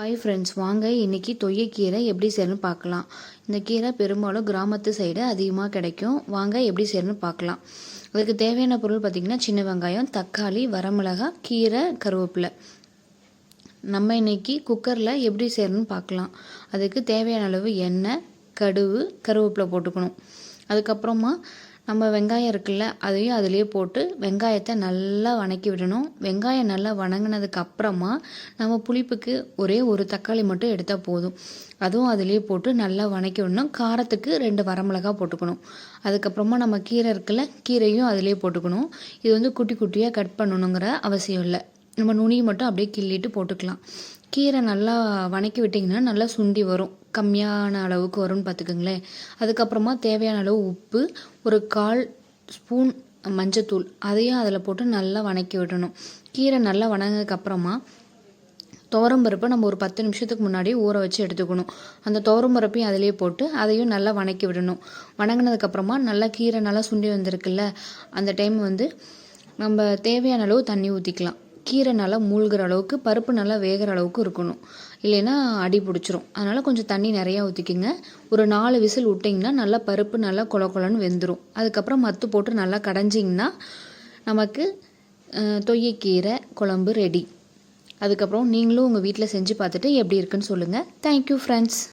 Hi friends வாங்க. இன்றைக்கி தொய்யக்கீரை எப்படி செய்யணும்னு பார்க்கலாம். இந்த கீரை பெரும்பாலும் கிராமத்து சைடு அதிகமாக கிடைக்கும். வாங்க எப்படி செய்யணும்னு பார்க்கலாம். அதுக்கு தேவையான பொருள் பார்த்திங்கன்னா சின்ன வெங்காயம் தக்காளி வரமிளகாய் கீரை கருவேப்பிலை. நம்ம இன்றைக்கி குக்கரில் எப்படி செய்யணும்னு பார்க்கலாம். அதுக்கு தேவையான அளவு எண்ணெய் கடுகு கருவேப்பிலை போட்டுக்கணும். அதுக்கப்புறமா நம்ம வெங்காயம் இருக்குல்ல அதையும் அதுலேயே போட்டு வெங்காயத்தை நல்லா வணக்கி விடணும். வெங்காயம் நல்லா வணங்கினதுக்கு அப்புறமா நம்ம புளிப்புக்கு ஒரே ஒரு தக்காளி மட்டும் எடுத்தால் போதும். அதுவும் அதுலேயே போட்டு நல்லா வணக்கி விடணும். காரத்துக்கு ரெண்டு வரமிளகா போட்டுக்கணும். அதுக்கப்புறமா நம்ம கீரை இருக்குல்ல கீரையும் அதுலேயே போட்டுக்கணும். இது வந்து குட்டி குட்டியாக கட் பண்ணணுங்கிற அவசியம் இல்லை. நம்ம நுனி மட்டும் அப்படியே கிள்ளிட்டு போட்டுக்கலாம். கீரை நல்லா வணக்கி விட்டிங்கன்னா நல்லா சுண்டி வரும். கம்மியான அளவுக்கு வரும்னு பார்த்துக்கோங்களேன். அதுக்கப்புறமா தேவையான அளவு உப்பு ஒரு கால் ஸ்பூன் மஞ்சத்தூள் அதையும் அதில் போட்டு நல்லா வணக்கி விடணும். கீரை நல்லா வணங்கினதுக்கப்புறமா துவரம்பருப்பை நம்ம ஒரு பத்து நிமிஷத்துக்கு முன்னாடி ஊற வச்சு எடுத்துக்கணும். அந்த துவரம்பருப்பையும் அதிலே போட்டு அதையும் நல்லா வணக்கி விடணும். வணங்கினதுக்கப்புறமா நல்லா கீரை நல்லா சுண்டி வந்திருக்குல்ல அந்த டைம் வந்து நம்ம தேவையான அளவு தண்ணி ஊற்றிக்கலாம் கீரை நல்லா மூழ்கிற அளவுக்கு பருப்பு நல்லா வேகிற அளவுக்கு இருக்கணும். இல்லைன்னா அடி பிடிச்சிரும். அதனால் கொஞ்சம் தண்ணி நிறையா ஊற்றிக்கிங்க ஒரு நாலு விசில் விட்டிங்கன்னா நல்லா பருப்பு நல்லா கொல கொலன்னு வெந்துடும் அதுக்கப்புறம் மத்து போட்டு நல்லா கடைஞ்சிங்கன்னா நமக்கு தொய்யக்கீரை குழம்பு ரெடி அதுக்கப்புறம் நீங்களும் உங்கள் வீட்டில் செஞ்சு பார்த்துட்டு எப்படி இருக்குன்னு சொல்லுங்கள் தேங்க்யூ ஃப்ரெண்ட்ஸ்